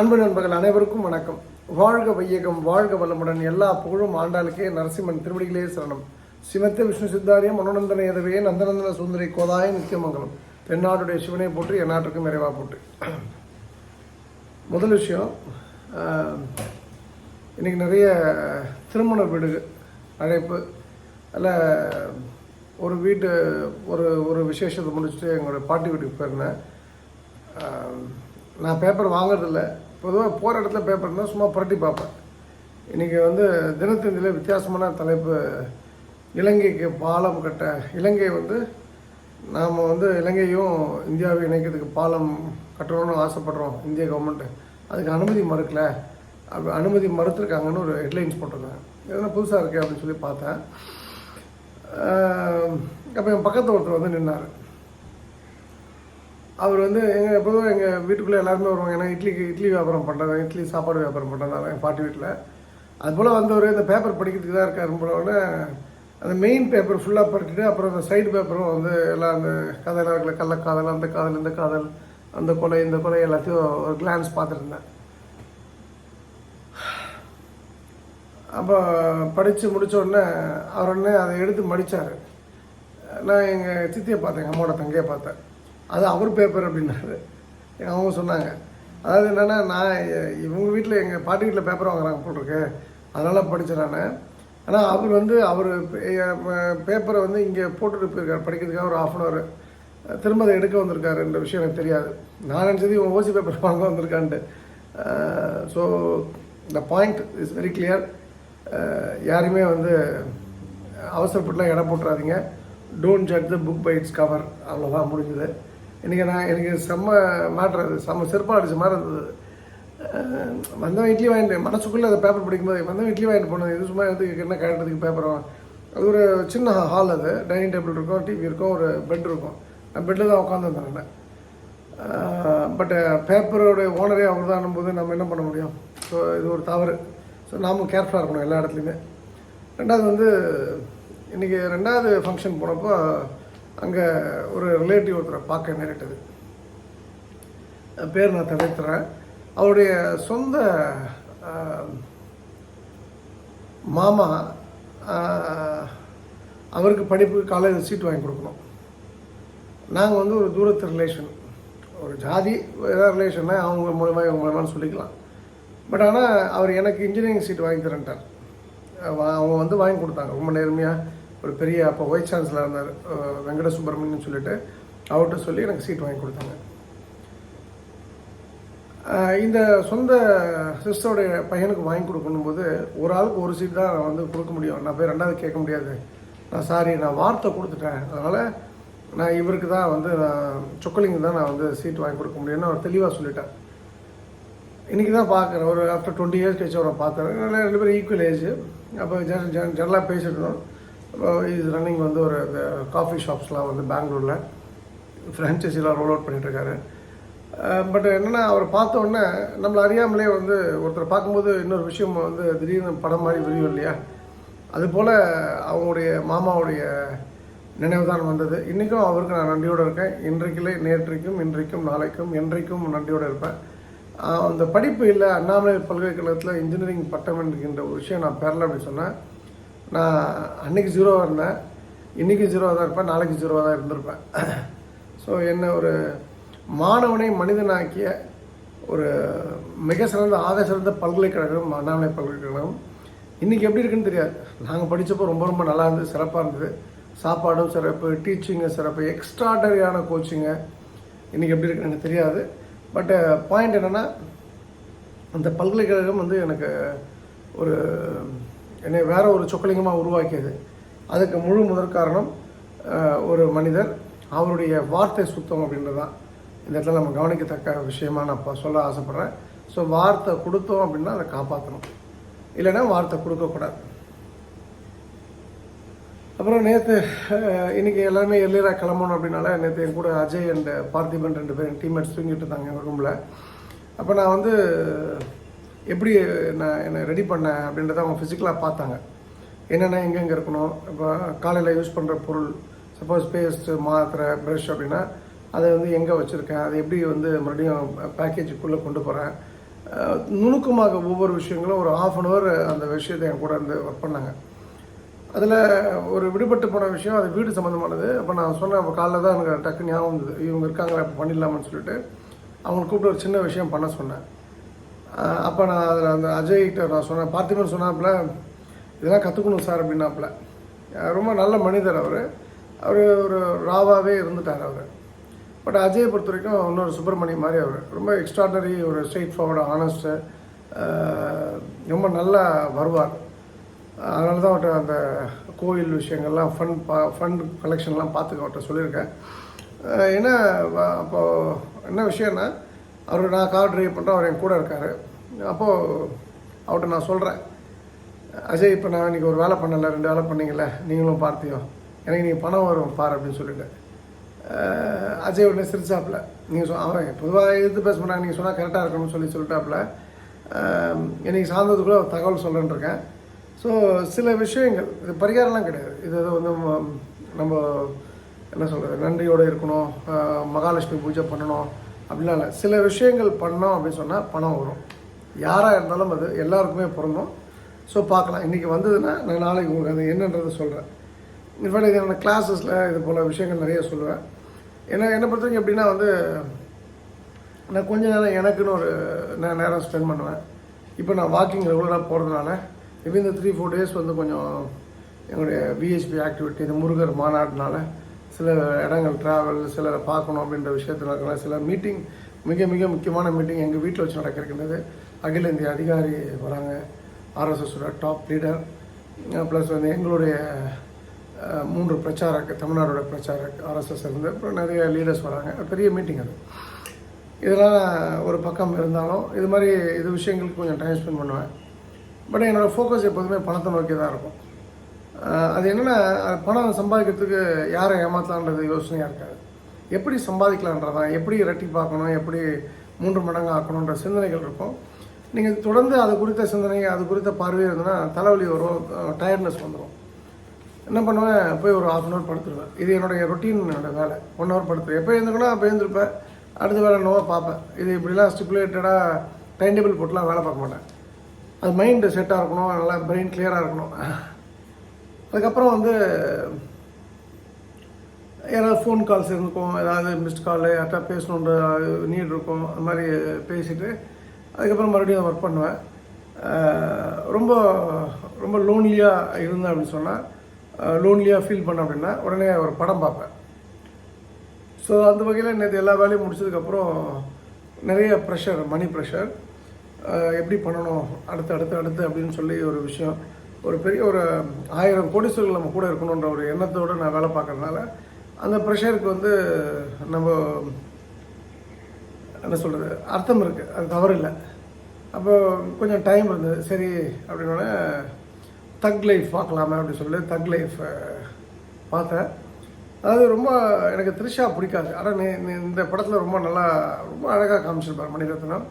அன்பு நண்பர்கள் அனைவருக்கும் வணக்கம். வாழ்க வையகம் வாழ்க வளமுடன் எல்லா புகழும் ஆண்டாளுக்கே நரசிம்மன் திருவடிகளே சரணம். சிவத்த விஷ்ணு சித்தாரியம் மனோநந்தன எதவே நந்தநந்தன சுந்தரி கோதாய நித்தியமங்கலம். தென்னாடுடைய சிவனை போட்டு எந்நாட்டுக்கும் நிறைவாக போட்டு முதல் விஷயம் இன்றைக்கி நிறைய திருமண வீடு அழைப்பு அதில் ஒரு வீட்டு ஒரு ஒரு விசேஷத்தை முடிச்சுட்டு எங்களோட பாட்டி வீட்டுக்கு போயிருந்தேன். நான் பேப்பர் வாங்குறதில்ல. பொதுவாக போகிற இடத்துல பேப்பர் இருந்தால் சும்மா புரட்டி பார்ப்பேன். இன்றைக்கி வந்து தினத்தந்தியில் வித்தியாசமான தலைப்பு இலங்கைக்கு பாலம் கட்ட. இலங்கை வந்து நாம் வந்து இலங்கையும் இந்தியாவை இணைக்கிறதுக்கு பாலம் கட்டணும்னு ஆசைப்படுறோம் இந்திய கவர்மெண்ட்டு அதுக்கு அனுமதி மறுக்கல. அப்படி அனுமதி மறுத்துருக்காங்கன்னு ஒரு ஹெட்லைன்ஸ் போட்டிருந்தேன் எதனா புதுசாக இருக்கே அப்படின்னு சொல்லி பார்த்தேன். அப்போ என் பக்கத்து ஒருத்தர் வந்து நின்னார். அவர் வந்து எங்கள் எப்போதும் எங்கள் வீட்டுக்குள்ளே எல்லாருமே வருவாங்க. ஏன்னா இட்லிக்கு இட்லி வியாபாரம் பண்ணுறாங்க இட்லி சாப்பாடு வியாபாரம் பண்ணுறதுனால என் பாட்டி வீட்டில். அதுபோல் வந்தவர் இந்த பேப்பர் படிக்கிறதுக்கு தான் இருக்காரு. போலவுடனே அந்த மெயின் பேப்பர் ஃபுல்லாக படிச்சுட்டு அப்புறம் அந்த சைடு பேப்பரும் வந்து எல்லாம் அந்த கதையெல்லாம் இருக்குல்ல கள்ளக்காதல் அந்த காதல் இந்த காதல் அந்த கொலை இந்த கொலை எல்லாத்தையும் ஒரு கிளான்ஸ் பார்த்துருந்தேன் அப்போ படித்து முடித்த உடனே அவர் உடனே அதை எடுத்து மடித்தார் நான் எங்கள் சித்தியை பார்த்தேன் எங்கள் அம்மாவோட தங்கையை பார்த்தேன். அது அவர் பேப்பர் அப்படின்னாரு. அவங்க சொன்னாங்க. அதாவது என்னென்னா நான் இவங்க வீட்டில் எங்கள் பாட்டி வீட்டில் பேப்பர் வாங்குறாங்க போட்டிருக்கு அதனால் படித்தேன் நான். ஆனால் அவர் வந்து அவர் பேப்பரை வந்து இங்கே போட்டுட்டு போயிருக்காரு. படிக்கிறதுக்காக ஒரு ஆஃப் அன் ஹவர் திரும்ப அதை எடுக்க வந்திருக்காருன்ற விஷயம் எனக்கு தெரியாது. நான் நினச்சது இவன் ஓசி பேப்பர் வாங்க வந்திருக்கான்ட்டு. So the point is very clear யாருமே வந்து அவசரப்பட்டுலாம் இடம் போட்டுறாதீங்க. Don't judge the book by its cover அவ்வளோதான் முடிஞ்சுது. இன்றைக்கி நான் எனக்கு செம்ம மாட்டுறது செம்ம செருப்பாக அடிச்ச மாதிரி இருந்தது. வந்தவன் இட்லி வாங்கிட்டு மனசுக்குள்ளே அந்த பேப்பர் படிக்கும்போது வந்தவன் இட்லி வாங்கிட்டு போனது இது சும்மா எதுக்கு என்ன கழட்டதுக்கு பேப்பர் அது ஒரு சின்ன ஹால் அது. டைனிங் டேபிள் இருக்கும் டிவி இருக்கும் ஒரு பெட் இருக்கும். நான் பெட்டில் தான் உட்காந்துருந்தேன் நான். பட்டு பேப்பரோட ஓனரே அவர் தான் போது நம்ம என்ன பண்ண முடியும்? ஸோ இது ஒரு தவறு. ஸோ நாமும் கேர்ஃபுல்லாக இருக்கணும் எல்லா இடத்துலையுமே. ரெண்டாவது வந்து இன்றைக்கி ரெண்டாவது ஃபங்க்ஷன் போனப்போ அங்கே ஒரு ரிலேட்டிவ் ஒருத்தரை பார்க்க நேரிட்டது. பேர் நான் தவிர்த்துறேன் அவருடைய சொந்த மாமா அவருக்கு படிப்பு காலேஜ் சீட் வாங்கி கொடுக்கணும். நாங்கள் வந்து ஒரு தூரத்து ரிலேஷன் ஒரு ஜாதி ஏதாவது ரிலேஷன்னா அவங்க மூலமாக இவங்க மூலமான்னு சொல்லிக்கலாம். பட் ஆனால் அவர் எனக்கு இன்ஜினியரிங் சீட் வாங்கி தரேன்ட்டார். அவங்க வந்து வாங்கி கொடுத்தாங்க. ரொம்ப நேர்மையாக ஒரு பெரிய அப்போ வைஸ் சான்சலர் இருந்தார் வெங்கட சுப்பிரமணியன் சொல்லிட்டு அவர்கிட்ட சொல்லி எனக்கு சீட் வாங்கி கொடுத்தாங்க. இந்த சொந்த சிஸ்டருடைய பையனுக்கு வாங்கி கொடுக்கணும் போது ஒரு ஆளுக்கு ஒரு சீட் தான் நான் வந்து கொடுக்க முடியும். நான் போய் ரெண்டாவது கேட்க முடியாது. நான் சாரி நான் வார்த்தை கொடுத்துட்டேன். அதனால் நான் இவருக்கு தான் வந்து நான் சொக்கலிங்கு தான் நான் வந்து சீட் வாங்கி கொடுக்க முடியும்னு அவர் தெளிவாக சொல்லிட்டேன் இன்றைக்கி தான் பார்க்குறேன் ஒரு ஆஃப்டர் டுவெண்ட்டி இயர்ஸ் கழிச்சு அவரை பார்த்தேன். ரெண்டு பேரும் ஈக்குவல் ஏஜ் அப்போ ஜென் ஜென் ஜென்ரலாக பேசிட்டு இருந்தோம். இது ரன்னிங் வந்து ஒரு இந்த காஃபி ஷாப்ஸ்லாம் வந்து பெங்களூரில் ஃப்ரான்ச்சைஸிலாம் ரோல் அவுட் பண்ணிகிட்ருக்காரு பட் என்னென்னா அவரை பார்த்தோன்னே நம்மளை அறியாமலே வந்து ஒருத்தரை பார்க்கும்போது இன்னொரு விஷயம் வந்து திடீர்னு படம் மாதிரி விரியும் இல்லையா? அதுபோல் அவங்களுடைய மாமாவுடைய நினைவு தான் வந்தது. இன்றைக்கும் அவருக்கு நான் நன்றியோடு இருக்கேன். இன்றைக்கிலே நேற்றைக்கும் இன்றைக்கும் நாளைக்கும் என்றைக்கும் நன்றியோடு இருப்பேன். அந்த படிப்பு இல்லை அண்ணாமலை பல்கலைக்கழகத்தில் இன்ஜினியரிங் பட்டம் என்கின்ற ஒரு விஷயம் நான் பெறல அப்படின்னு சொன்னேன். நான் அன்னைக்கு ஜீரோவாக இருந்தேன். இன்றைக்கி ஜீரோவாக தான் இருப்பேன். நாளைக்கு ஜீரோவாக தான் இருந்திருப்பேன். ஸோ என்ன ஒரு மாணவனை மனிதனாக்கிய ஒரு மிக சிறந்த ஆக சிறந்த பல்கலைக்கழகம் அண்ணாமலை பல்கலைக்கழகம். இன்றைக்கி எப்படி இருக்குன்னு தெரியாது. நாங்கள் படித்தப்போ ரொம்ப ரொம்ப நல்லா இருந்தது சிறப்பாக இருந்தது. சாப்பாடும் சிறப்பு டீச்சிங்கு சிறப்பு எக்ஸ்ட்ராடரியான கோச்சிங்கு இன்றைக்கி எப்படி இருக்குன்னு எனக்கு தெரியாது. பட்டு பாயிண்ட் uh, என்னென்னா அந்த பல்கலைக்கழகம் வந்து எனக்கு ஒரு என்னை வேற ஒரு சொக்கலிங்கமாக உருவாக்கியது. அதுக்கு முழு முதற் காரணம் ஒரு மனிதர் அவருடைய வார்த்தை சுத்தம் அப்படின்றது. தான் இந்த இடத்துல நம்ம கவனிக்கத்தக்க விஷயமா நான் இப்போ சொல்ல ஆசைப்பட்றேன். ஸோ வார்த்தை கொடுத்தோம் அப்படின்னா அதை காப்பாற்றணும் இல்லைன்னா வார்த்தை கொடுக்கக்கூடாது அப்புறம் நேற்று இன்றைக்கி எல்லாருமே எல்லையராக கிளம்பணும் அப்படின்னால நேற்று என் கூட அஜய் அண்ட் பார்த்திபன் ரெண்டு பேரும் டீம்மேட்ஸ் தூங்கிட்டு இருந்தாங்க எங்கள் ரூமில் அப்போ நான் வந்து எப்படி நான் என்னை ரெடி பண்ணேன் அப்படின்றத அவங்க ஃபிசிக்கலாக பார்த்தாங்க. என்னென்ன எங்கெங்கே இருக்கணும்? இப்போ காலையில் யூஸ் பண்ணுற பொருள் சப்போஸ் பேஸ்ட்டு மாத்திரை ப்ரஷ் அப்படின்னா அதை வந்து எங்கே வச்சுருக்கேன்? அதை எப்படி வந்து மறுபடியும் பேக்கேஜுக்குள்ளே கொண்டு போகிறேன் நுணுக்கமாக ஒவ்வொரு விஷயங்களும் ஒரு ஆஃப் அன் ஹவர் அந்த விஷயத்தை என் கூட இருந்து ஒர்க் பண்ணாங்க. அதில் ஒரு விடுபட்டு போன விஷயம் அது வீடு சம்மந்தமானது அப்போ நான் சொன்னேன் அப்போ காலைல தான் எனக்கு டக்கு ஞாபகம் இருந்தது இவங்க இருக்காங்களே பண்ணிடலாமான்னு சொல்லிட்டு. அவங்க கூப்பிட்டு ஒரு சின்ன விஷயம் பண்ண சொன்னேன். அப்போ நான் அதில் அந்த அஜய்கிட்ட நான் சொன்னேன் பார்த்திபன் சொன்னாப்புல இதெல்லாம் கற்றுக்கணும் சார் அப்படின்னாப்புல. ரொம்ப நல்ல மனிதர் அவர். அவர் ஒரு ராவாகவே இருந்துட்டார் அவர். பட் அஜயை பொறுத்த வரைக்கும் இன்னொரு சுப்பிரமணியம் மாதிரி அவர். ரொம்ப எக்ஸ்ட்ராடனரி ஒரு ஸ்ட்ரெயிட் ஃபார்வர்டு ஆனஸ்ட்டு ரொம்ப நல்லா வருவார். அதனால தான் அவர்கிட்ட அந்த கோயில் விஷயங்கள்லாம் ஃபண்ட் பா ஃபண்ட் கலெக்ஷன்லாம் பார்த்துக்க அவர்கிட்ட சொல்லியிருக்கேன். ஏன்னா அப்போது என்ன விஷயம்னா அவர் நான் கார் டிரைவ் பண்ணுறேன் அவர் என் கூட இருக்கார். அப்போது அவர்கிட்ட நான் சொல்கிறேன் அஜய் இப்போ நான் இன்றைக்கி ஒரு வேலை பண்ணலை ரெண்டு வேலை பண்ணீங்கல்ல நீங்களும் பார்த்தியோ. எனக்கு நீங்கள் பணம் வரும் பார் அப்படின்னு சொல்லிட்டு. அஜய் உடனே சிரிச்சாப்புல. நீங்கள் சொ அவன் பொதுவாக எதிர்த்து பேச மாட்டாங்க நீங்கள் சொன்னால் கரெக்டாக இருக்கணும்னு சொல்லி சொல்லிட்டாப்புல. அஹ் இன்னைக்கு ஒரு தகவல் சொல்கிறேன்ருக்கேன் ஸோ சில விஷயங்கள் இது பரிகாரம்லாம் கிடையாது. இது ஏதோ வந்து நம்ம என்ன சொல்கிறது நன்றியோடு இருக்கணும். மகாலட்சுமி பூஜை பண்ணணும். அப்படிலாம் இல்லை. சில விஷயங்கள் பண்ணோம் அப்படின்னு சொன்னால் பணம் வரும். யாராக இருந்தாலும் அது எல்லாருக்குமே பிறந்தோம் ஸோ பார்க்கலாம். இன்றைக்கி வந்ததுன்னா நான் நாளைக்கு உங்களுக்கு அது என்னன்றதை சொல்கிறேன் இன்ஃபேக்ட் இது என்னோடய கிளாஸஸில் இது போல் விஷயங்கள் நிறைய சொல்லுவேன். என்ன என்னை பொறுத்த வரைக்கும் எப்படின்னா வந்து நான் கொஞ்ச நேரம் எனக்குன்னு ஒரு நான் நேரம் ஸ்பெண்ட் பண்ணுவேன். இப்போ நான் வாக்கிங் ரெகுலராக போகிறதுனால இப்போ இந்த த்ரீ ஃபோர் டேஸ் வந்து கொஞ்சம் எங்களுடைய பிஹெச்பி ஆக்டிவிட்டி இந்த முருகர் மாநாடுனால சில இடங்கள் ட்ராவல் சில பார்க்கணும் அப்படின்ற விஷயத்தில் இருக்கலாம் சில மீட்டிங் மிக மிக முக்கியமான மீட்டிங் எங்கள் வீட்டில் வச்சு நடக்க இருக்கின்றது அகில இந்திய அதிகாரி வராங்க. ஆர்எஸ்எஸோட டாப் லீடர் ப்ளஸ் வந்து எங்களுடைய மூன்று பிரச்சாரக் தமிழ்நாடோட பிரச்சாரக் ஆர்எஸ்எஸ் இருந்து அப்புறம் நிறைய லீடர்ஸ் வராங்க. பெரிய மீட்டிங் அது. இதெல்லாம் ஒரு பக்கம் இருந்தாலும் இது மாதிரி இது விஷயங்களுக்கு கொஞ்சம் டைம் ஸ்பெண்ட் பண்ணுவேன். பட் என்னோடய ஃபோக்கஸ் எப்போதுமே பணத்தை நோக்கி தான் இருக்கும். அது என்னென்னா பணம் சம்பாதிக்கிறதுக்கு யாரை ஏமாத்தலான்றது யோசனையாக இருக்காது. எப்படி சம்பாதிக்கலான்றதான் எப்படி இரட்டி பார்க்கணும் எப்படி மூன்று மடங்கு ஆக்கணுன்ற சிந்தனைகள் இருக்கும். நீங்கள் தொடர்ந்து அது குறித்த சிந்தனை அது குறித்த பார்வை இருந்ததுன்னா தலைவலி வரும் டயர்ட்னஸ் வந்துடும் என்ன பண்ணுவேன் போய் ஒரு ஹாஃப் அன் ஹவர் படுத்துருவேன். இது என்னுடைய ரொட்டீன் என்னோட வேலை. ஒன் ஹவர் படுத்துருவேன். எப்போ எழுந்துக்கணும் அப்போ எழுந்திருப்பேன். அடுத்த வேலை என்னவோ பார்ப்பேன். இது இப்படிலாம் ஸ்டிப்புலேட்டடாக டைம் டேபிள் போட்டுலாம் வேலை பார்க்க மாட்டேன். அது மைண்டு செட்டாக இருக்கணும் நல்லா பிரெயின் கிளியராக இருக்கணும். அதுக்கப்புறம் வந்து யாராவது ஃபோன் கால்ஸ் இருக்கும் ஏதாவது மிஸ்ட் கால் யார்ட்டா பேசணுன்ற நீட் இருக்கும் அந்த மாதிரி பேசிட்டு அதுக்கப்புறம் மறுபடியும் ஒர்க் பண்ணுவேன். ரொம்ப ரொம்ப லோன்லியாக இருந்தேன் அப்படின்னு சொன்னால் லோன்லியாக ஃபீல் பண்ணேன் அப்படின்னா உடனே ஒரு படம் பார்ப்பேன். ஸோ அந்த வகையில் நேற்று எல்லா வேலையும் முடிச்சதுக்கப்புறம் நிறைய ப்ரெஷர் மணி ப்ரெஷர் எப்படி பண்ணணும் அடுத்து அடுத்து அடுத்து அப்படின்னு சொல்லி ஒரு விஷயம் ஒரு பெரிய ஒரு ஆயிரம் கோடீஸ்வரர்கள் நம்ம கூட இருக்கணுன்ற ஒரு எண்ணத்தோடு நான் வேலை பார்க்கறதுனால அந்த ப்ரெஷருக்கு வந்து நம்ம என்ன சொல்கிறது அர்த்தம் இருக்குது அது தவறு இல்லை. அப்போ கொஞ்சம் டைம் இருந்தது. சரி அப்படின்னோடனே தக் லைஃப் பார்க்கலாமே அப்படின்னு சொல்லி தக் லைஃப் பார்த்தேன். அதாவது ரொம்ப எனக்கு த்ரிஷா பிடிக்காது. ஆனால் நீ நீ இந்த படத்தில் ரொம்ப நல்லா ரொம்ப அழகாக காமிச்சிருப்பார் மணிரத்னம்.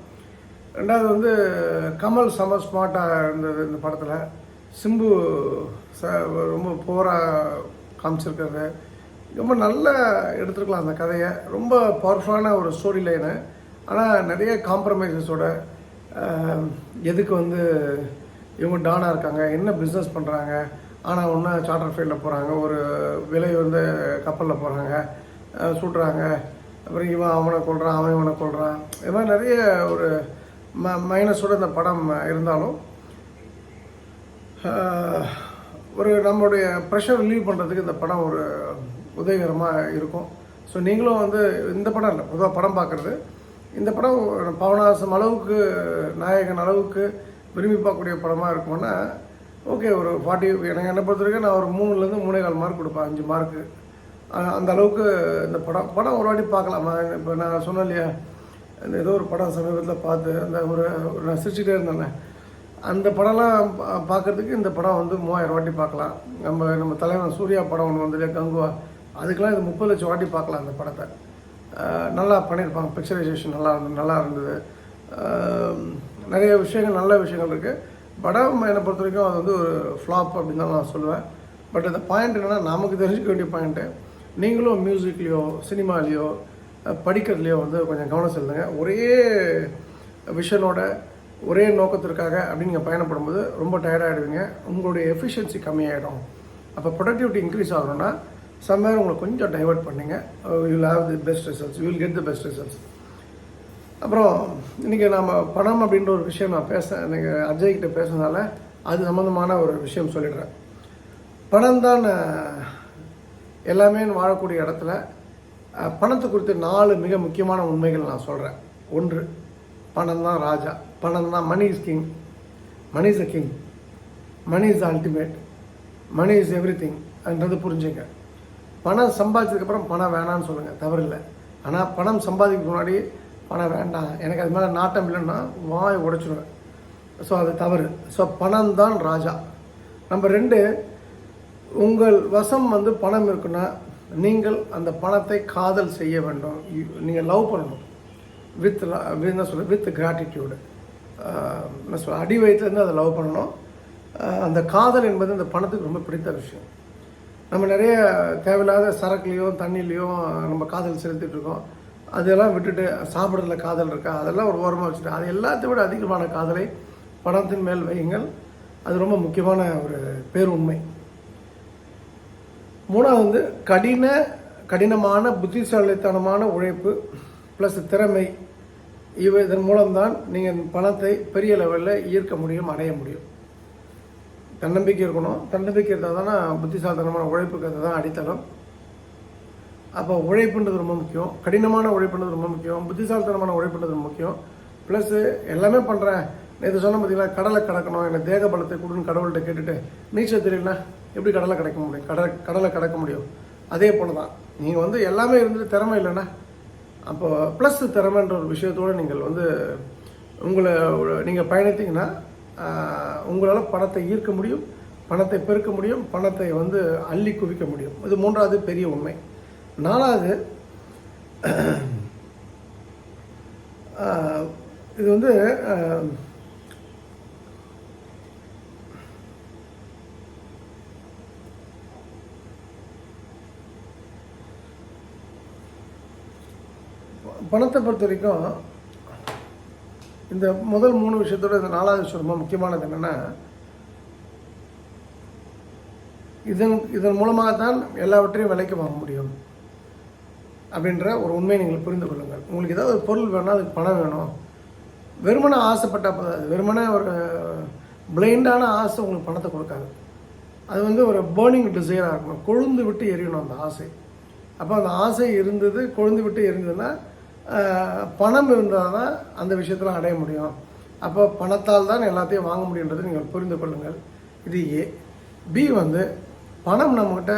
ரெண்டாவது வந்து கமல் செம ஸ்மார்ட்டாக இருந்தது இந்த படத்தில். சிம்பு ச ரொம்ப போராக காமிச்சிருக்காரு. ரொம்ப நல்லா எடுத்துருக்கலாம் அந்த கதையை. ரொம்ப பவர்ஃபுல்லான ஒரு ஸ்டோரி லைனு ஆனால் நிறைய காம்ப்ரமைசஸோட எதுக்கு வந்து இவங்க டானாக இருக்காங்க? என்ன பிஸ்னஸ் பண்ணுறாங்க ஆனால் ஒன்று சார்ட்டர் ஃபீல்டில் போகிறாங்க ஒரு விலை வந்து கப்பலில் போகிறாங்க சுடுறாங்க அப்புறம் இவன் அவனை கொள்கிறான் அவன் இவனை கொள்கிறான் இது மாதிரி நிறைய ஒரு ம மைனஸோட இந்த படம் இருந்தாலும் ஒரு நம்மளுடைய ப்ரெஷர் ரிலீவ் பண்ணுறதுக்கு இந்த படம் ஒரு உதவிகரமாக இருக்கும். ஸோ நீங்களும் வந்து இந்த படம் இல்லை பொதுவாக படம் பார்க்குறது இந்த படம் பவனாசம் அளவுக்கு நாயகன் அளவுக்கு விரும்பி பார்க்கக்கூடிய படமாக இருக்கும்னா ஓகே ஒரு ஃபார்ட்டி எனக்கு என்னை பொறுத்த வரைக்கும் நான் ஒரு மூணுலேருந்து மூணே கால் மார்க் கொடுப்பேன் அஞ்சு மார்க்கு அந்த அளவுக்கு இந்த படம் படம் ஒரு வாட்டி பார்க்கலாமா. இப்போ நான் சொன்னேன் இல்லையா இந்த ஏதோ ஒரு படம் சமீபத்தில் பார்த்து அந்த ஒரு ஒரு நான் சிரிச்சுட்டே அந்த படம்லாம் பா- பார்க்கறதுக்கு இந்த படம் வந்து மூவாயிரம் வாட்டி பார்க்கலாம். நம்ம நம்ம தலைவன் சூர்யா படம் ஒன்று வந்து இல்லையா கங்குவா. அதுக்கெலாம் இது முப்பது லட்சம் வாட்டி பார்க்கலாம் அந்த படத்தை. நல்லா பண்ணியிருப்பாங்க. பிக்சரைசேஷன் நல்லா இருந்தது நல்லா இருந்தது. நிறைய விஷயங்கள் நல்ல விஷயங்கள் இருக்குது படம் என்னை பொறுத்த வரைக்கும் அது வந்து ஒரு ஃப்ளாப் அப்படின்னு தான் நான் சொல்லுவேன். பட் இந்த பாயிண்ட் என்னென்னா நமக்கு தெரிஞ்சுக்க வேண்டிய பாயிண்ட்டு நீங்களும் மியூசிக்லேயோ சினிமாலேயோ படிக்கிறதுலையோ வந்து கொஞ்சம் கவனம் செலுத்துங்க. ஒரே விஷனோட ஒரே நோக்கத்திற்காக அப்படின்னு நீங்கள் பயணப்படும்போது ரொம்ப டயர்டாகிடுவீங்க உங்களுடைய எஃபிஷியன்சி கம்மியாயிடும். அப்போ ப்ரொடக்டிவிட்டி இன்க்ரீஸ் ஆகணும்னா சம்வேர் உங்களை கொஞ்சம் டைவர்ட் பண்ணுங்க. You'll have the best results you will get the best results அப்புறம் இன்றைக்கி நம்ம பணம் அப்படின்ற ஒரு விஷயம் நான் பேச எனக்கு அஜய் கிட்ட பேசுனதால அது சம்மந்தமான ஒரு விஷயம் சொல்லிடுறேன். பணம் தான் எல்லாமே வாழக்கூடிய இடத்துல பணத்தை குறித்து நாலு மிக முக்கியமான உண்மைகள் நான் சொல்கிறேன் ஒன்று பணம் தான் ராஜா. பணம் தான் money is king money is a king money is ultimate money is everything அதுன்றது புரிஞ்சுங்க. பணம் சம்பாதிச்சதுக்கப்புறம் பணம் வேணான்னு சொல்லுங்கள் தவறில்லை. ஆனால் பணம் சம்பாதிக்க முன்னாடி பணம் வேண்டாம். எனக்கு அது மேலே நாட்டம் இல்லைன்னா வாய் உடைச்சிடுவேன் ஸோ அது தவறு. ஸோ பணம் தான் ராஜா. நம்பர் ரெண்டு உங்கள் வசம் வந்து பணம் இருக்குன்னா நீங்கள் அந்த பணத்தை காதல் செய்ய வேண்டும். நீங்கள் லவ் பண்ணணும். வித் என்ன சொல்ல வித் கிராட்டிடியூடு என்ன சொல்ல அடி வயிற்றுலேருந்து அதை லவ் பண்ணணும். அந்த காதல் என்பது அந்த பணத்துக்கு ரொம்ப பிடித்த விஷயம். நம்ம நிறைய தேவையில்லாத சரக்குலேயும் தண்ணிலையும் நம்ம காதல் செலுத்திட்டுருக்கோம் அதெல்லாம் விட்டுட்டு சாப்பிட்றதுல காதல் இருக்கா? அதெல்லாம் ஒரு ஓரமாக வச்சுட்டு அது எல்லாத்தை விட அதிகமான காதலை பணத்தின் மேல் வையுங்கள். அது ரொம்ப முக்கியமான ஒரு பேருண்மை. மூணாவது வந்து கடின கடினமான புத்திசாலித்தனமான உழைப்பு ப்ளஸ் திறமை. இவை இதன் மூலம்தான் நீங்கள் பணத்தை பெரிய லெவலில் ஈர்க்க முடியும் அடைய முடியும். தன்னம்பிக்கை இருக்கணும். தன்னம்பிக்கை இருந்தால் தானே புத்திசாதனமான உழைப்புக்கு அதுதான் அடித்தளம். அப்போ உழைப்புன்றது ரொம்ப முக்கியம். கடினமான உழைப்புன்றது ரொம்ப முக்கியம். புத்திசாலித்தனமான உழைப்புன்றது ரொம்ப முக்கியம். ப்ளஸ்ஸு எல்லாமே பண்ணுறேன் நேற்று சொன்ன பார்த்தீங்கன்னா கடலை கடக்கணும். எனக்கு தேக பலத்தை கொடுன்னு கடவுள்கிட்ட கேட்டுட்டு நீச்சல் தெரியலனா எப்படி கடலை கிடைக்க முடியும்? கடலை கடலை கடக்க முடியும். அதே போல தான் நீங்கள் வந்து எல்லாமே இருந்துட்டு திறமை இல்லைன்னா அப்போ ப்ளஸ் திறமைன்ற ஒரு விஷயத்தோடு நீங்கள் வந்து உங்களை நீங்கள் பயணித்தீங்கன்னா உங்களால் பணத்தை ஈர்க்க முடியும் பணத்தை பெருக்க முடியும் பணத்தை வந்து அள்ளி குவிக்க முடியும். இது மூன்றாவது பெரிய உண்மை. நாலாவது இது வந்து பணத்தை பொறுத்த வரைக்கும் இந்த முதல் மூணு விஷயத்தோட இந்த நாலாவது விஷயம் ரொம்ப முக்கியமானது என்னென்னா இதன் இதன் மூலமாக தான் எல்லாவற்றையும் விலைக்கு வாங்க முடியும் அப்படின்ற ஒரு உண்மையை நீங்கள் புரிந்து கொள்ளுங்கள். உங்களுக்கு ஏதாவது ஒரு பொருள் வேணும் அதுக்கு பணம் வேணும். வெறுமனை ஆசைப்பட்டால் போதாது. வெறுமனே ஒரு பிளைண்டான ஆசை உங்களுக்கு பணத்தை கொடுக்காது. அது வந்து ஒரு பேர்னிங் டிசைராக இருக்கணும் கொழுந்து விட்டு எரியணும் அந்த ஆசை. அப்போ அந்த ஆசை இருந்தது கொழுந்து விட்டு எரிந்ததுன்னா பணம் இருந்தால் தான் அந்த விஷயத்தில் அடைய முடியும். அப்போ பணத்தால் தான் எல்லாத்தையும் வாங்க முடியுன்றதை நீங்கள் புரிந்து கொள்ளுங்கள். இது ஏ. பி வந்து பணம் நம்மக்கிட்ட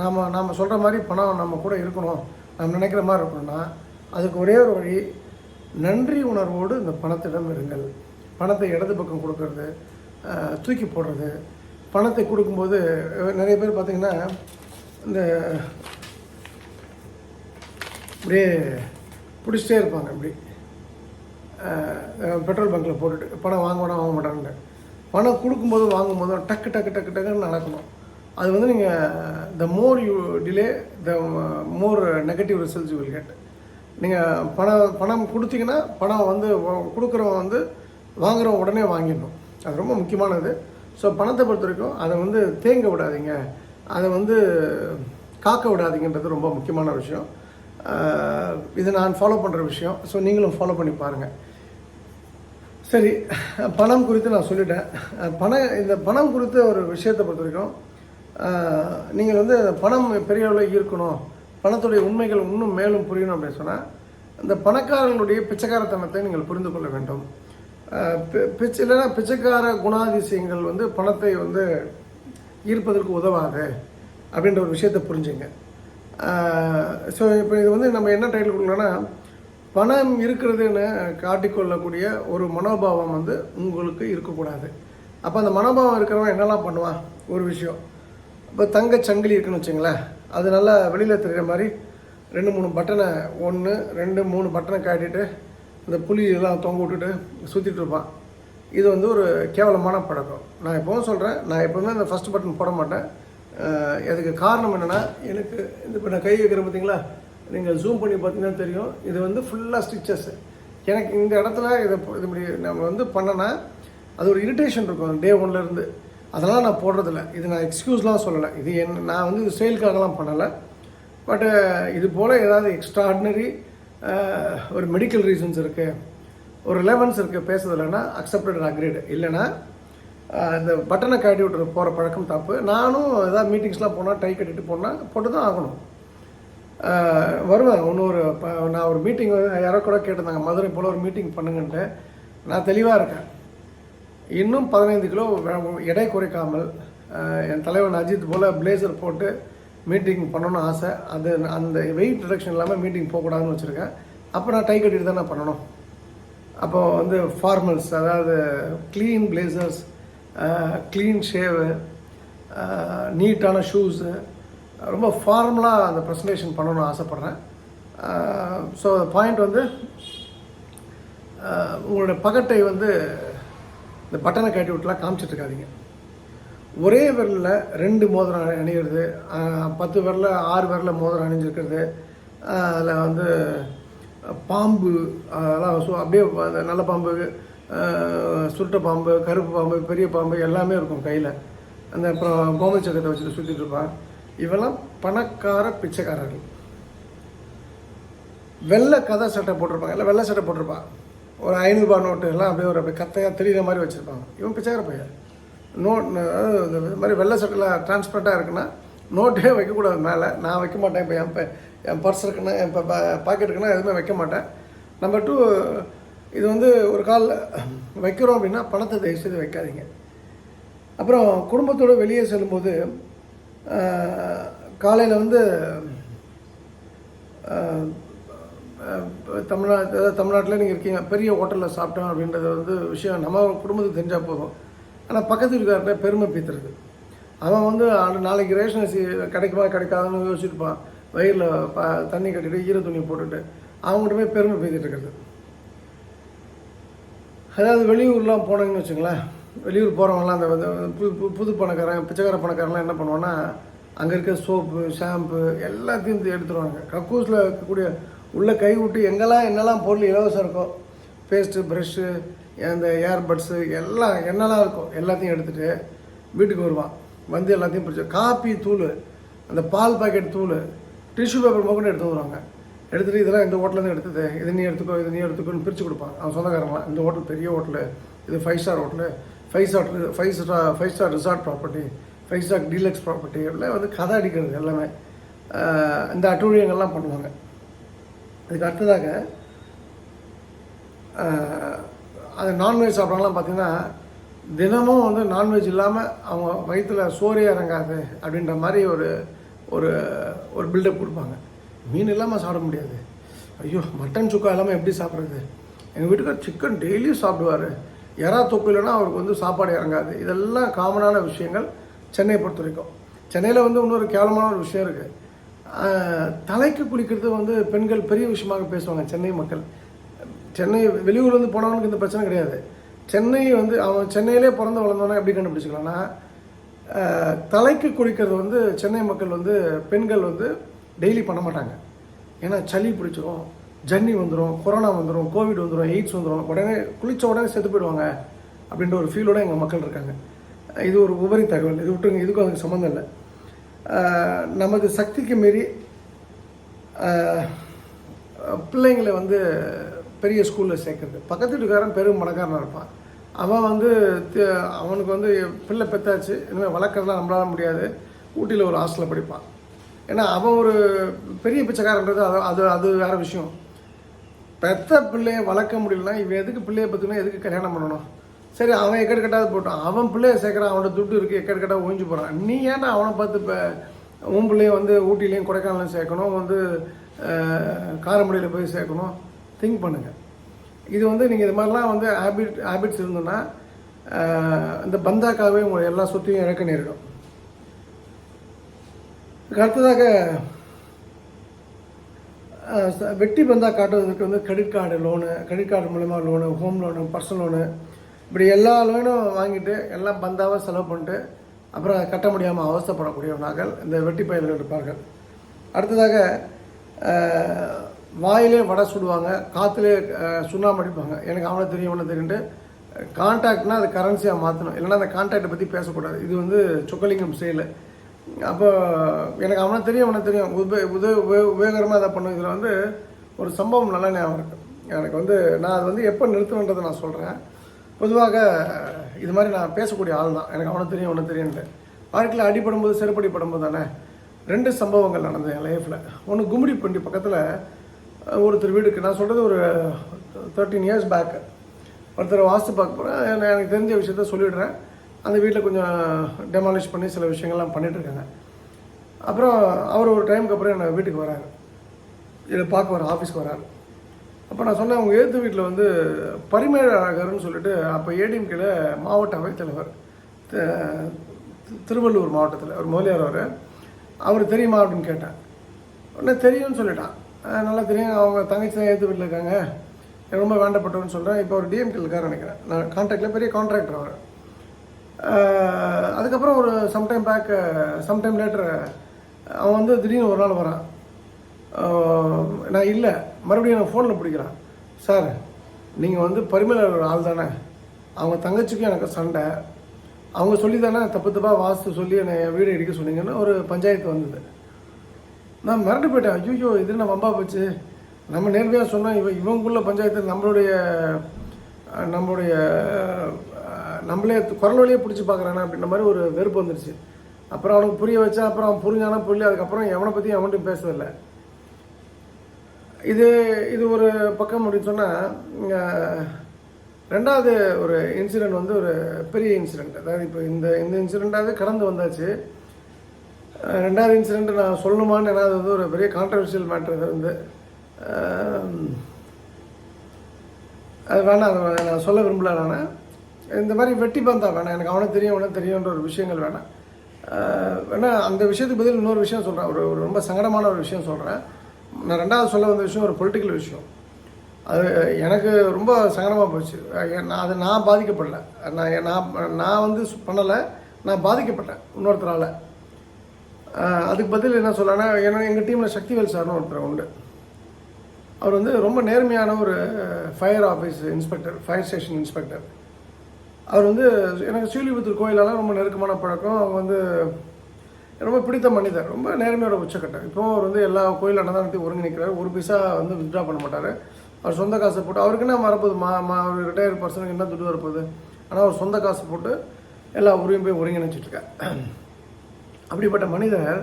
நாம் நாம் சொல்கிற மாதிரி பணம் நம்ம கூட இருக்கணும். நம்ம நினைக்கிற மாதிரி இருக்கணும்னா அதுக்கு ஒரே ஒரு வழி நன்றி உணர்வோடு இந்த பணத்திடம் இருங்கள். பணத்தை இடது பக்கம் கொடுக்கறது தூக்கி போடுறது. பணத்தை கொடுக்கும்போது நிறைய பேர் பார்த்திங்கன்னா இந்த அப்படியே பிடிச்சிட்டே இருப்பாங்க இப்படி. பெட்ரோல் பங்க்கில் போட்டுட்டு பணம் வாங்க வேணாம் வாங்க மாட்டாங்க பணம் கொடுக்கும்போதும் வாங்கும்போதும் டக்கு டக்கு டக்கு டக்குன்னு நடக்கணும். அது வந்து நீங்கள் the more you delay the more negative results you will get நீங்கள் பணம் பணம் கொடுத்தீங்கன்னா பணம் வந்து கொடுக்குறவன் வந்து வாங்குகிறவன் உடனே வாங்கிடணும். அது ரொம்ப முக்கியமானது. ஸோ பணத்தை பொறுத்த வரைக்கும் அதை வந்து தேங்க விடாதீங்க. அதை வந்து காக்க விடாதீங்கன்றது ரொம்ப முக்கியமான விஷயம். இது நான் ஃபாலோ பண்ணுற விஷயம். ஸோ நீங்களும் ஃபாலோ பண்ணி பாருங்கள் சரி பணம் குறித்து நான் சொல்லிட்டேன். பணம் இந்த பணம் குறித்த ஒரு விஷயத்தை பொறுத்த வரைக்கும் நீங்கள் வந்து பணம் பெரிய அளவில் ஈர்க்கணும். பணத்துடைய உண்மைகள் இன்னும் மேலும் புரியணும் அப்படின்னு சொன்னால் இந்த பணக்காரர்களுடைய பிச்சைக்காரத்தனத்தை நீங்கள் புரிந்து கொள்ள வேண்டும். பிச்சை இல்லைன்னா பிச்சைக்கார குணாதிசயங்கள் வந்து பணத்தை வந்து ஈர்ப்பதற்கு உதவாது அப்படின்ற ஒரு விஷயத்தை புரிஞ்சுங்க. ஸோ இப்போ இது வந்து நம்ம என்ன டைட்டில் கொடுக்கலாம்னா பணம் இருக்கிறதுன்னு காட்டிக்கொள்ளக்கூடிய ஒரு மனோபாவம் வந்து உங்களுக்கு இருக்கக்கூடாது. அப்போ அந்த மனோபாவம் இருக்கிறவன் என்னெல்லாம் பண்ணுவான்? ஒரு விஷயம். இப்போ தங்க சங்கிலி இருக்குன்னு வச்சுங்களேன் அது நல்லா வெளியில் தெரிகிற மாதிரி ரெண்டு மூணு பட்டனை ஒன்று ரெண்டு மூணு பட்டனை காட்டிட்டு இந்த புலி எல்லாம் தொங்க விட்டுட்டு சுற்றிட்டு இருப்பான். இது வந்து ஒரு கேவலமான பழக்கம். நான் எப்போவும் சொல்கிறேன் நான் எப்போவுமே இந்த ஃபஸ்ட் பட்டன் போட மாட்டேன். அதுக்கு காரணம் என்னென்னா எனக்கு இந்த இப்போ நான் கை வைக்கிறேன் பார்த்தீங்களா நீங்கள் ஜூம் பண்ணி பார்த்தீங்கன்னா தெரியும். இது வந்து ஃபுல்லாக ஸ்டிச்சஸ்ஸு எனக்கு இந்த இடத்துல இதை இது இப்படி நம்ம வந்து பண்ணனா அது ஒரு இரிட்டேஷன் இருக்கும் டே ஒன்லேருந்து அதெல்லாம் நான் போடுறதில்ல. இது நான் எக்ஸ்கியூஸ்லாம் சொல்லலை. இது என் நான் வந்து இது சேல்க்காகலாம் பண்ணலை. பட்டு இது போல் ஏதாவது எக்ஸ்ட்ராடினரி ஒரு மெடிக்கல் ரீசன்ஸ் இருக்குது ஒரு ரிலவன்ஸ் இருக்குது பேசுறதுலன்னா அக்செப்டட் அக்ரேடு இல்லைன்னா இந்த பட்டனை காட்டி விட்டு போகிற பழக்கம் தப்பு. நானும் ஏதாவது மீட்டிங்ஸ்லாம் போனால் டை கட்டிட்டு போனால் போட்டு தான் ஆகணும். வருவேன். இன்னொரு இப்போ நான் ஒரு மீட்டிங் யாரோ கூட கேட்டிருந்தாங்க மதுரை போல் ஒரு மீட்டிங் பண்ணுங்கன்ட்டு. நான் தெளிவாக இருக்கேன். இன்னும் பதினைந்து கிலோ எடை குறைக்காமல் என் தலைவன் அஜித் போல் பிளேசர் போட்டு மீட்டிங் பண்ணணும்னு ஆசை. அது அந்த வெயிட் ரிடக்ஷன் இல்லாமல் மீட்டிங் போகக்கூடாதுன்னு வச்சுருக்கேன். அப்போ நான் டை கட்டிட்டு தான் நான் பண்ணணும். அப்போ வந்து ஃபார்மல்ஸ் அதாவது க்ளீன் பிளேசர்ஸ் க்ளீன் ஷேவு நீட்டான ஷூஸு ரொம்ப ஃபார்மலாக அந்த ப்ரெசன்டேஷன் பண்ணணும்னு ஆசைப்பட்றேன். ஸோ பாயிண்ட் வந்து உங்களோட பகட்டை வந்து இந்த பட்டனை கட்டி விட்டுலாம் காமிச்சிட்டு இருக்காதீங்க. ஒரே விரலில் ரெண்டு மோதிரம் அணியிறது பத்து விரல ஆறு விரலில் மோதிரம் அணிஞ்சிருக்கிறது அதில் வந்து பாம்பு அதெல்லாம் ஸோ அப்படியே நல்ல பாம்பு சுருட்ட பாம்பு கருப்பு பாம்பு பெரிய பாம்பு எல்லாமே இருக்கும் கையில். அந்த அப்புறம் கோமல் சக்கரத்தை வச்சுட்டு சுற்றிட்டு இருப்பான். இவெல்லாம் பணக்கார பிச்சைக்காரர்கள். வெள்ளை கதை சட்டை போட்டிருப்பாங்க. இல்லை வெள்ளை சட்டை போட்டிருப்பான். ஒரு ஐநூறுபா நோட்டு எல்லாம் அப்படியே ஒரு அப்படியே கத்தையாக தெரியுற மாதிரி வச்சுருப்பாங்க. இவன் பிச்சைக்கார பையன். நோட் இந்த மாதிரி வெள்ளை சட்டையில் டிரான்ஸ்பரண்ட்டாக இருக்குன்னா நோட்டே வைக்கக்கூடாது மேலே. நான் வைக்க மாட்டேன். இப்போ என் ப- என் பர்ஸ் இருக்குன்னா என் பாக்கெட் இருக்குன்னா எதுவுமே வைக்க மாட்டேன். நம்பர் டூ இது வந்து ஒரு கால் வைக்கிறோம் அப்படின்னா பணத்தை தயவு செய்து வைக்காதீங்க. அப்புறம் குடும்பத்தோடு வெளியே செல்லும்போது காலையில் வந்து ஆஹ், தமிழ்நாடு அதாவது தமிழ்நாட்டில் நீங்கள் இருக்கீங்க பெரிய ஹோட்டலில் சாப்பிட்டோம் அப்படின்றது வந்து விஷயம் நம்ம குடும்பத்துக்கு தெரிஞ்சால் போதும். ஆனால் பக்கத்து வீட்டுக்கார்ட்ட பெருமை பீத்துறது. அவன் வந்து நாளைக்கு ரேஷன் அரிசி கிடைக்குமா கிடைக்காதுன்னு யோசிச்சுருப்பான் வயிறில் ப தண்ணி கட்டிட்டு ஈர துணி போட்டுட்டு அவங்ககிட்ட போய் பெருமை பீத்திட்டு இருக்கிறது. அதாவது வெளியூர்லாம் போனாங்கன்னு வச்சுங்களேன் வெளியூர் போகிறவங்களாம் அந்த புது புது- புது பணக்காரன் பிச்சைக்கார பணக்காரன்லாம் என்ன பண்ணுவான்னா அங்கே இருக்க சோப்பு ஷாம்பு எல்லாத்தையும் வந்து எடுத்துருவாங்க. கக்கூஸில் இருக்கக்கூடிய உள்ளே கை விட்டு எங்கெல்லாம் என்னெல்லாம் பொருள் இலவசம் இருக்கோ பேஸ்ட்டு ப்ரஷ்ஷு அந்த ஏர்பட்ஸு எல்லாம் என்னெல்லாம் இருக்கும் எல்லாத்தையும் எடுத்துகிட்டு வீட்டுக்கு வருவான். வந்து எல்லாத்தையும் பிடிச்ச காப்பி தூள் அந்த பால் பாக்கெட் தூள் டிஷ்யூ பேப்பர் மொக்கன்னு எடுத்து வருவாங்க. எடுத்துகிட்டு இதெல்லாம் இந்த ஹோட்டலேருந்து எடுத்தது இது நீ எடுத்துக்கோ இது நீ எடுத்துக்கோன்னு பிரித்து கொடுப்பாங்க அவன் சொந்தக்காரங்களாம் இந்த ஹோட்டல் பெரிய ஹோட்டலு இது five star hotel five star five star five star resort property five star deluxe property எல்லாம் வந்து கதை அடிக்கிறது எல்லாமே. இந்த அட்டூழியங்கள்லாம் பண்ணுவாங்க. அதுக்கு அடுத்ததாக அது நான்வெஜ் சாப்பிட்றாங்களாம் பார்த்தீங்கன்னா தினமும் வந்து நான்வெஜ் இல்லாமல் அவங்க வயிற்றில் சோறே இறங்காது அப்படின்ற மாதிரி ஒரு ஒரு ஒரு பில்டப் கொடுப்பாங்க. மீன் இல்லாமல் சாப்பிட முடியாது. ஐயோ மட்டன் சுக்கா இல்லாமல் எப்படி சாப்பிட்றது? எங்கள் வீட்டுக்கார் சிக்கன் டெய்லியும் சாப்பிடுவார். எறா தொக்கு இல்லைன்னா அவருக்கு வந்து சாப்பாடு இறங்காது. இதெல்லாம் காமனான விஷயங்கள் சென்னையை பொறுத்த வரைக்கும். சென்னையில் வந்து இன்னொரு கேவலமான ஒரு விஷயம் இருக்குது தலைக்கு குளிக்கிறது வந்து பெண்கள் பெரிய விஷயமாக பேசுவாங்க சென்னை மக்கள். சென்னை வெளியூர்லேருந்து போனவனுக்கு இந்த பிரச்சனை கிடையாது. சென்னை வந்து அவன் சென்னையிலே பிறந்து வளர்ந்தவனா எப்படி கண்டுபிடிச்சிக்கலாம்னா தலைக்கு குளிக்கிறது வந்து சென்னை மக்கள் வந்து பெண்கள் வந்து டெய்லி பண்ண மாட்டாங்க. ஏன்னா சளி பிடிச்சிரும் ஜன்னி வந்துடும் கொரோனா வந்துடும் கோவிட் வந்துடும் எய்ட்ஸ் வந்துடும் உடனே குளிச்ச உடனே செத்து போயிடுவாங்க அப்படின்ற ஒரு ஃபீலோடு எங்கள் மக்கள் இருக்காங்க. இது ஒரு உபரி தகவல். இது விட்டு இதுக்கும் அதுக்கு சம்மந்தம் இல்லை. நமது சக்திக்கு மீறி பிள்ளைங்களை வந்து பெரிய ஸ்கூலில் சேர்க்குறது. பக்கத்து வீட்டுக்காரன் பெரும் பணக்காரனாக இருப்பான். அவன் வந்து அவனுக்கு வந்து பிள்ளை பெத்தாச்சு. இனிமேல் வளர்க்குறதுலாம் நம்மளால முடியாது. ஊட்டியில் ஒரு ஹாஸ்டலில் படிப்பான். ஏன்னா அவன் ஒரு பெரிய பிச்சைக்காரன்றது அது அது அது வேறு விஷயம். பெத்த பிள்ளைய வளர்க்க முடியலனா இவன் எதுக்கு பிள்ளையை பற்றினா எதுக்கு கல்யாணம் பண்ணணும்? சரி அவன் எக்கடு கட்டாவது போட்டான். அவன் பிள்ளைய சேர்க்குறான் அவனோட துட்டு இருக்குது எக்கடு கட்டாக ஓஞ்சி போகிறான் நீ ஏன்னா அவனை பார்த்து இப்போ உன் பிள்ளைய வந்து ஊட்டிலையும் கொடைக்கானலையும் சேர்க்கணும்? வந்து காரமடையில் போய் சேர்க்கணும்? திங்க் பண்ணுங்கள் இது வந்து நீங்கள் இது மாதிரிலாம் வந்து ஹேபிட் ஹேபிட்ஸ் இருந்ததுன்னா இந்த பந்தாக்காவே உங்களை எல்லா சொத்தையும் இழக்க நேரிடும். அடுத்ததாக வெட்டி பந்தாக காட்டுவதற்கு வந்து credit card loan credit card மூலமாக loan home loan personal loan இப்படி எல்லா லோனும் வாங்கிட்டு எல்லாம் பந்தாவாக செலவு பண்ணிட்டு அப்புறம் கட்ட முடியாமல் அவஸ்தைப்படக்கூடியவனாக இந்த வெட்டி பயிர்கள் இருப்பார்கள். அடுத்ததாக வாயிலே வடை சுடுவாங்க காற்றுலே சுண்ணாம்பு அடிப்பாங்க. எனக்கு அவனை தெரியும் அவனை தெரியுன்ட்டு கான்டாக்ட்னால் அது கரன்சியாக மாற்றணும் இல்லைன்னா அந்த கான்டாக்டை பற்றி பேசக்கூடாது. இது வந்து சொக்கலிங்கம் செயல். அப்போ எனக்கு அவனை தெரியும் அவனை தெரியும். உப உத உப- உபயோகரமாக அதை பண்ணும் இதில் வந்து ஒரு சம்பவம் நல்லா ஞாபகம் இருக்குது எனக்கு வந்து நான் அது வந்து எப்போ நிறுத்தணுன்றதை நான் சொல்கிறேன் பொதுவாக இது மாதிரி நான் பேசக்கூடிய ஆள் தான். எனக்கு அவனை தெரியும் அவனை தெரியும்ட்டு வாழ்க்கையில் அடிப்படும்போது செருப்படி படும்போது தானே ரெண்டு சம்பவங்கள் நடந்தது என் லைஃப்பில் ஒன்று கும்மிடிப்பண்டி பக்கத்தில் ஒருத்தர் வீடுக்கு நான் சொல்கிறது ஒரு தேர்ட்டீன் இயர்ஸ் பேக்கு ஒருத்தர் வாஸ்து பார்க்க போகிறேன் எனக்கு தெரிஞ்ச விஷயத்த சொல்லிடுறேன். அந்த வீட்டில் கொஞ்சம் டெமாலிஷ் பண்ணி சில விஷயங்கள்லாம் பண்ணிகிட்ருக்காங்க அப்புறம் அவர் ஒரு டைமுக்கு அப்புறம் என்னை வீட்டுக்கு வராரு. இதை பார்க்க வர ஆஃபீஸ்க்கு வராரு. அப்போ நான் சொன்னேன் அவங்க எழுத்து வீட்டில் வந்து பரிமேலழகர்னு சொல்லிட்டு அப்போ ஏடிஎம்கேல மாவட்ட அவைத்தலைவர் திருவள்ளூர் மாவட்டத்தில் ஒரு முதலியார் அவர். அவர் தெரியுமா? அப்படின்னு கேட்டேன். உடனே தெரியும்னு சொல்லிட்டான். நல்லா தெரியும். அவங்க தங்கச்சி தான் ஏற்று வீட்டில் இருக்காங்க. ரொம்ப வேண்டப்பட்டவன்னு சொல்கிறேன் இப்போ ஒரு டிஎம்கே இருக்கார் நினைக்கிறேன். நான் கான்ட்ராக்டில் பெரிய கான்ட்ராக்டர் அவர். அதுக்கப்புறம் ஒரு சம்டைம் பேக் சம்டைம் லேட்டர் அவன் வந்து திடீர்னு ஒரு நாள் வரான். நான் இல்லை மறுபடியும் நான் ஃபோனில் பிடிக்கிறான். சார் நீங்கள் வந்து பரிமளர் ஆள் தானே. அவங்க தங்கச்சிக்கும் எனக்கு சண்டை. அவங்க சொல்லி தானே தப்பு தப்பாக வாஸ்து சொல்லி என்னை வீடு இடிக்க சொன்னீங்கன்னு ஒரு பஞ்சாயத்து வந்தது. நான் மிரண்டு போயிட்டேன். ஐயோ இது என்ன வம்பா போச்சு? நம்ம நேர்மையாக சொன்னோம் இவன் இவங்களுக்குள்ள பஞ்சாயத்து நம்மளுடைய நம்மளுடைய நம்மளே குரல் வழியே பிடிச்சி பார்க்குறானா அப்படின்ற மாதிரி ஒரு வெறுப்பு வந்துருச்சு. அப்புறம் அவனுக்கு புரிய வச்சா அப்புறம் அவன் புரிஞ்சானா புரியல அதுக்கப்புறம் எவனை பற்றி அவன்கிட்ட பேசுறதில்ல. இது இது ஒரு பக்கம் அப்படின்னு சொன்னால் ரெண்டாவது ஒரு இன்சிடெண்ட் வந்து ஒரு பெரிய இன்சிடெண்ட் அதாவது இப்போ இந்த இந்த இன்சிடெண்ட்டாவது கடந்து வந்தாச்சு. ரெண்டாவது இன்சிடெண்ட் நான் சொல்லணுமான்னு ஏன்னா அது வந்து ஒரு பெரிய கான்ட்ரவர்ஷியல் மேட்ரு அது வந்து. அது வேணாம் அதை நான் சொல்ல விரும்பல நான். இந்த மாதிரி வெட்டி பந்தா வேணாம். எனக்கு அவனை தெரியும் அவனை தெரியுன்ற ஒரு விஷயங்கள் வேணாம். வேணா அந்த விஷயத்துக்கு பதில் இன்னொரு விஷயம் சொல்கிறேன் ஒரு ஒரு ரொம்ப சங்கடமான ஒரு விஷயம் சொல்கிறேன் நான் ரெண்டாவது சொல்ல வந்த விஷயம் ஒரு பொலிட்டிக்கல் விஷயம். அது எனக்கு ரொம்ப சங்கடமாக போச்சு. நான் அது நான் பாதிக்கப்படல. நான் நான் நான் வந்து பண்ணலை நான் பாதிக்கப்பட்டேன் இன்னொருத்தரால். அதுக்கு பதில் என்ன சொல்லனா ஏன்னா எங்கள் டீமில் சக்திவேல் சார்னு ஒருத்தர் உண்டு. அவர் வந்து ரொம்ப நேர்மையான ஒரு fire office inspector fire station inspector அவர் வந்து எனக்கு ஸ்ரீலிபுத்தூர் கோயிலெல்லாம் ரொம்ப நெருக்கமான பழக்கம். அவங்க வந்து ரொம்ப பிடித்த மனிதர். ரொம்ப நேர்மையோட உச்சக்கட்டம் இப்போ அவர் வந்து எல்லா கோயில் அன்னதானத்தையும் ஒருங்கிணைக்கிறார் ஒரு பைசா வந்து வித்ட்ரா பண்ண மாட்டார். அவர் சொந்த காசை போட்டு அவருக்கு என்ன மறப்போது மா மா ஒரு ரிட்டையர்ட் பர்சனுக்கு என்ன துட்டு வரப்போகுது? ஆனால் அவர் சொந்த காசு போட்டு எல்லா ஊரையும் போய் ஒருங்கிணைச்சிட்ருக்கார் அப்படிப்பட்ட மனிதர்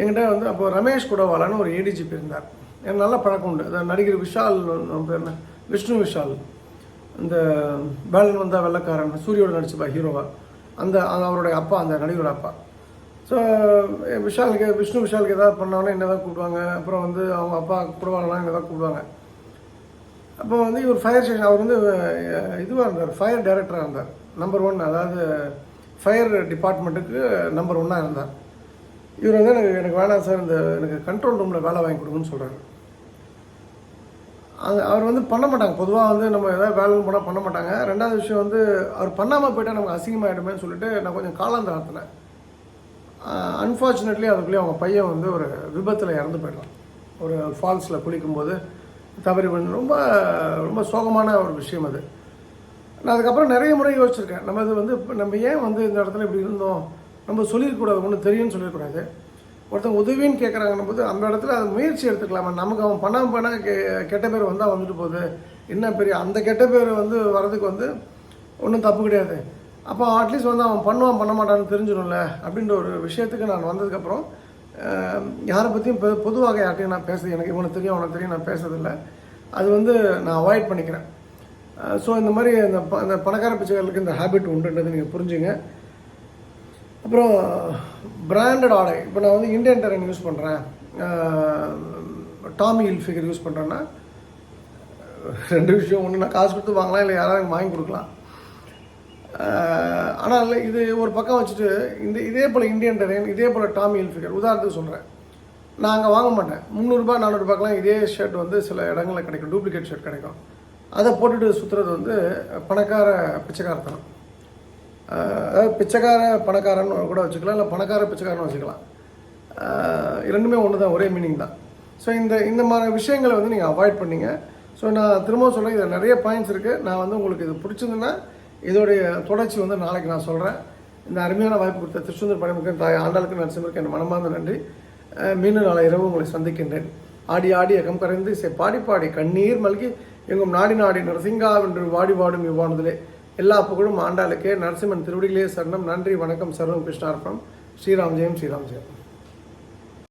என்கிட்ட வந்து அப்போ ரமேஷ் குடவாலான்னு ஒரு ஏடிஜிபி இருந்தார். எனக்கு நல்ல பழக்கம் உண்டு. நடிகர் விஷால் பேர் விஷ்ணு விஷால். இந்த வேலன் வந்தால் வெள்ளக்காரன் சூரியோட நடிச்சுப்பா ஹீரோவா அந்த அவருடைய அப்பா அந்த நடிகரோட அப்பா. ஸோ விஷாலுக்கு விஷ்ணு விஷாலுக்கு ஏதாவது பண்ணாங்கன்னா என்ன தான் கூப்பிடுவாங்க? அப்புறம் வந்து அவங்க அப்பா குடவாலாம் என்ன தான் கூப்பிடுவாங்க? அப்போ வந்து இவர் ஃபயர் ஸ்டேஷன் அவர் வந்து இதுவாக இருந்தார் ஃபயர் டைரக்டராக இருந்தார். நம்பர் ஒன் அதாவது ஃபயர் டிபார்ட்மெண்ட்டுக்கு நம்பர் ஒன்னாக இருந்தார். இவர் வந்து எனக்கு எனக்கு வேணாம் சார் இந்த எனக்கு கண்ட்ரோல் ரூமில் வேலை வாங்கி கொடுங்கன்னு சொல்கிறாரு அது அவர் வந்து பண்ண மாட்டாங்க. பொதுவாக வந்து நம்ம எதாவது வேலை போனால் பண்ண மாட்டாங்க. ரெண்டாவது விஷயம் வந்து அவர் பண்ணாமல் போயிட்டால் நமக்கு அசிங்கமாயிடுமேன்னு சொல்லிட்டு நான் கொஞ்சம் காலாந்தாரத்தினேன் அன்ஃபார்ச்சுனேட்லி அதுக்குள்ளேயே அவங்க பையன் வந்து ஒரு விபத்தில் இறந்து போயிடலாம் ஒரு ஃபால்ஸில் குளிக்கும்போது. தவறி விழுந்து ரொம்ப ரொம்ப சோகமான ஒரு விஷயம் அது. நான் அதுக்கப்புறம் நிறைய முறை யோசிச்சிருக்கேன். நம்ம இது வந்து நம்ம ஏன் வந்து இந்த இடத்துல இப்படி இருந்தோம்? நம்ம சொல்லியிருக்கூடாது ஒன்று தெரியும்னு சொல்லியிருக்கூடாது ஒருத்தன் உதவின்னு கேட்குறாங்கன்னும் போது அந்த இடத்துல அது முயற்சி எடுத்துக்கலாமா? நமக்கு அவன் பண்ணாமல் பண்ண கே கெட்ட பேர் வந்தால் வந்துட்டு போகுது. என்ன பெரிய அந்த கெட்ட பேர் வந்து வர்றதுக்கு வந்து ஒன்றும் தப்பு கிடையாது. அப்போ அட்லீஸ்ட் வந்து அவன் பண்ணுவான் பண்ண மாட்டான்னு தெரிஞ்சிடும்ல அப்படின்ற ஒரு விஷயத்துக்கு நான் வந்ததுக்கப்புறம் யாரை பற்றியும் பொதுவாக யார்ட்டையும் நான் பேசுறது எனக்கு இவனுக்கு தெரியும் அவனுக்கு தெரியும் நான் பேசுறதில்ல. அது வந்து நான் அவாய்ட் பண்ணிக்கிறேன். ஸோ இந்த மாதிரி இந்த ப இந்த பணக்கார பிச்சைகளுக்கு இந்த ஹேபிட் உண்டுன்றது நீங்கள் புரிஞ்சுங்க. அப்புறம் பிராண்டட் ஆடை. இப்போ நான் வந்து இந்தியன் டெரன் யூஸ் பண்ணுறேன் டாமி ஹில் ஃபிகர் யூஸ் பண்ணுறேன்னா ரெண்டு விஷயம். ஒன்று நான் காசு கொடுத்து வாங்கலாம் இல்லை யாராவது வாங்கி கொடுக்கலாம். ஆனால் இல்லை இது ஒரு பக்கம் வச்சுட்டு இந்த இதே போல் இந்தியன் டெரன் இதே போல் டாமி ஹில் ஃபிகர் உதாரணத்துக்கு சொல்கிறேன் நான் அங்கே வாங்க மாட்டேன். முந்நூறுரூபா நானூறுபாக்கெலாம் இதே ஷர்ட் வந்து சில இடங்களில் கிடைக்கும். டூப்ளிகேட் ஷர்ட் கிடைக்கும். அதை போட்டுட்டு சுற்றுறது வந்து பணக்கார பிச்சைக்காரத்தனம். அதாவது பிச்சைக்கார பணக்காரன்னு கூட வச்சுக்கலாம் இல்லை பணக்கார பிச்சைக்காரன்னு வச்சுக்கலாம். இரண்டுமே ஒன்று தான் ஒரே மீனிங் தான். ஸோ இந்த இந்த மாதிரி விஷயங்களை வந்து நீங்கள் அவாய்ட் பண்ணீங்க. ஸோ நான் திரும்ப சொல்கிறேன் இதில் நிறைய பாயிண்ட்ஸ் இருக்குது நான் வந்து உங்களுக்கு இது பிடிச்சதுன்னா இதோடைய தொடர்ச்சி வந்து நாளைக்கு நான் சொல்கிறேன் இந்த அருமையான வாய்ப்பு கொடுத்த திருச்செந்தூர் பணிமுக தாய் ஆண்டாளுக்கு நரசிம்மருக்கு என் மனமார்ந்த நன்றி. மீண்டும் நாளை இரவு உங்களை சந்திக்கின்றேன். ஆடி ஆடி அகம் கரைந்து சே பாடி பாடி கண்ணீர் மல்கி எங்கும் நாடி நாடி நரசிங்கா என்று வாடி வாடும் இவ்வானதிலே. எல்லா புகழும் ஆண்டாளுக்கே. நரசிம்மன் திருவடிகளே சரணம். நன்றி வணக்கம். சர்வம் கிருஷ்ணார்பம் ஸ்ரீராம் ஜெயம் ஸ்ரீராம் ஜெயம்.